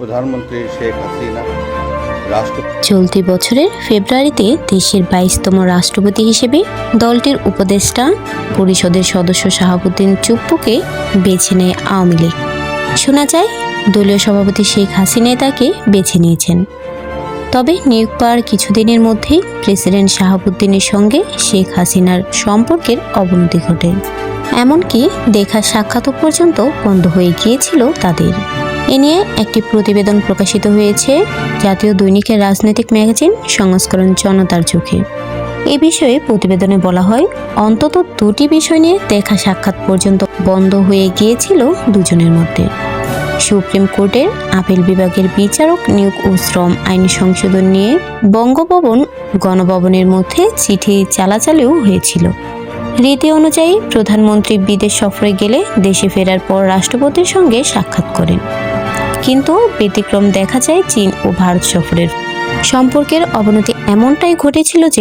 প্রধানমন্ত্রী শেখ হাসিনা চলতি বছরের ফেব্রুয়ারিতে দেশের বাইশতম রাষ্ট্রপতি হিসেবে দলটির উপদেষ্টা, পরিষদের সদস্য শাহাবুদ্দিন চুপ্পুকে বেছে নেয় আওয়ামী লীগ। শোনা যায়, দলীয় সভাপতি শেখ হাসিনাই তাকে বেছে নিয়েছেন। তবে নিয়োগ পাওয়ার কিছুদিনের মধ্যেই প্রেসিডেন্ট শাহাবুদ্দিনের সঙ্গে শেখ হাসিনার সম্পর্কের অবনতি ঘটে। এমনকি দেখা সাক্ষাৎ পর্যন্ত বন্ধ হয়ে গিয়েছিল তাদের। এ নিয়ে একটি প্রতিবেদন প্রকাশিত হয়েছে জাতীয় দৈনিকের রাজনৈতিক ম্যাগাজিন সংস্করণ জনতার চোখে। এ বিষয়ে প্রতিবেদনে বলা হয়, অন্তত দুটি বিষয় নিয়ে দেখা সাক্ষাৎ পর্যন্ত বন্ধ হয়ে গিয়েছিল দুজনের মধ্যে। সুপ্রিম কোর্টের আপিল বিভাগের বিচারক নিয়োগ ও শ্রম আইন সংশোধন নিয়ে বঙ্গভবন গণভবনের মধ্যে চিঠি চালাচালিও হয়েছিল। রীতি অনুযায়ী প্রধানমন্ত্রী বিদেশ সফরে গেলে দেশে ফেরার পর রাষ্ট্রপতির সঙ্গে সাক্ষাৎ করেন। কিন্তু ব্যতিক্রম দেখা যায় চীন ও ভারত সফরের। সম্পর্কের অবনতি এমনটাই ঘটেছিল যে